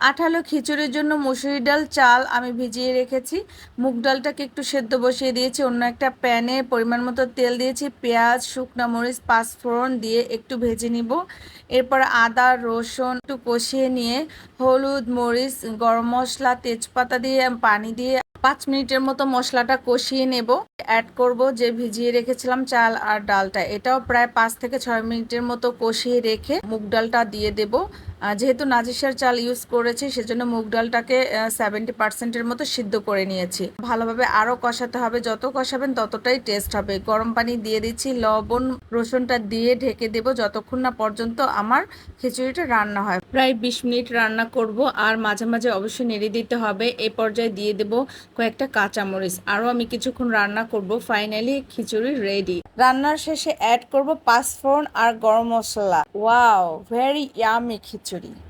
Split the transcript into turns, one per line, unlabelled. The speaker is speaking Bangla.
আঠালো খিচুড়ির জন্য মুসুরি ডাল, চাল আমি ভিজিয়ে রেখেছি। মুগ ডালটাকে একটু সেদ্ধ বসিয়ে দিয়েছি, অন্য একটা প্যানে পরিমাণ মতো তেল দিয়েছি, পেঁয়াজ, শুকনো মরিচ, পাঁচফোড়ন দিয়ে একটু ভেজে নিব। এরপর আদা, রসুন একটু কষিয়ে নিয়ে হলুদ মরিচ, গরম মশলা, তেজপাতা দিয়ে, পানি দিয়ে পাঁচ মিনিটের মতো মশলাটা কষিয়ে নেব। অ্যাড করব যে ভিজিয়ে রেখেছিলাম চাল আর ডালটা। এটাও প্রায় পাঁচ থেকে ছয় মিনিটের মতো কষিয়ে রেখে মুগ ডালটা দিয়ে দেব। যেহেতু নাজিসার চাল ইউজ করেছি, সেজন্য মুগ ডালটাকে সেভেন্টি পার্সেন্টের মতো সিদ্ধ করে নিয়েছি। ভালোভাবে আরও কষাতে হবে। যত কষাবেন ততটাই টেস্ট হবে। গরম পানি দিয়ে দিচ্ছি, লবণ, রসুনটা দিয়ে ঢেকে দেব যতক্ষণ না পর্যন্ত আমার খিচুড়িটা রান্না হয়। প্রায় বিশ মিনিট রান্না করব আর মাঝে মাঝে অবশ্যই নেড়ে দিতে হবে। এই পর্যায়ে দিয়ে দেব কয়েকটা কাঁচামরিচ। আরও আমি কিছুক্ষণ রান্না করব। ফাইনালি খিচুড়ি রেডি রান্নার শেষে অ্যাড করব পাঁচফোড়ন আর গরম মশলা। Wow very yummy khichuri. 距離